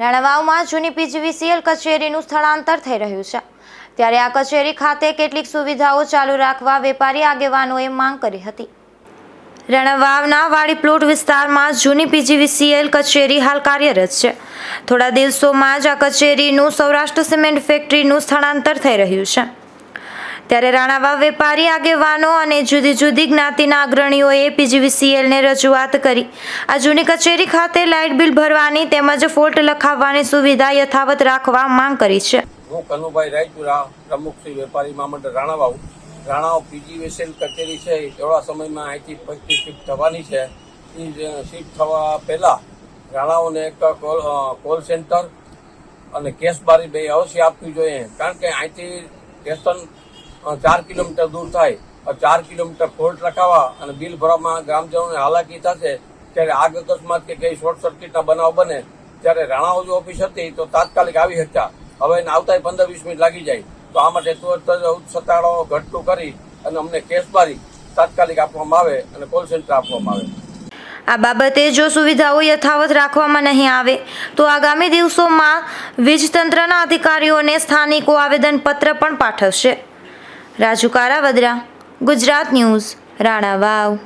રાણાવાવમાં જૂની પીજીવીસીએલ કચેરીનું સ્થળાંતર થઈ રહ્યું છે. ત્યારે આ કચેરી ખાતે કેટલીક સુવિધાઓ ચાલુ રાખવા વેપારી આગેવાનોએ માંગ કરી હતી. રણવાવના વાડી પ્લોટ વિસ્તારમાં જૂની પીજીવીસીએલ કચેરી હાલ કાર્યરત છે. થોડા દિવસોમાં જ આ કચેરીનું સૌરાષ્ટ્ર સિમેન્ટ ફેક્ટરીનું સ્થળાંતર થઈ રહ્યું છે. ત્યારે રાણાવાવ વેપારી, આગેવાનો અને જુદી જુદી જ્ઞાતિના અગ્રણીઓએ પીજીવીસીએલને રજૂઆત કરી. આ જૂની કચેરી ખાતે લાઇટ બિલ ભરવાની તેમજ ફોલ્ટ લખાવવાની સુવિધા યથાવત રાખવા માંગ કરી છે. હું કનુભાઈ રાયચુરા, પ્રમુખ શ્રી વેપારી મહામંડળ રાણાવાવ. રાણાવાવ પીજીવીસીએલ કચેરી છે, એ થોડા સમયમાં અહીંથી પછી શિફ્ટ થવાની છે. એ શિફ્ટ થવા પહેલાં રાણાઓને એક કોલ કોલ સેન્ટર અને કેશ બારી બે અવશ્ય આપવી જોઈએ. કારણ કે અહીંથી સ્ટેશન ચાર કિલોમીટર દૂર થાય ચાર કિલોમીટર ફોલ્ટ લખાવવા અને બિલ ભરવામાં ગ્રામજનોને હાલાકી થશે. ત્યારે આગ અકસ્માત કે કઈ શોર્ટ સર્કિટના બનાવ બને, ત્યારે રાણાઓ જો ઓફિસ હતી તો તાત્કાલિક આવી શકતા હવે એને આવતા પંદર વીસ મિનિટ લાગી જાય. તો આ માટે તુરંત જ સતાળો ઘટતું કરી અને અમને કેસ બારી તાત્કાલિક આપવામાં આવે અને કોલ સેન્ટર આપવામાં આવે. આ બાબતે જો સુવિધાઓ યથાવત રાખવામાં નહીં આવે, તો આગામી દિવસોમાં વીજતંત્રના અધિકારીઓને સ્થાનિકો આવેદનપત્ર પણ પાઠવશે. રાજુ કારાવદરા ગુજરાત ન્યૂઝ રાણાવાવ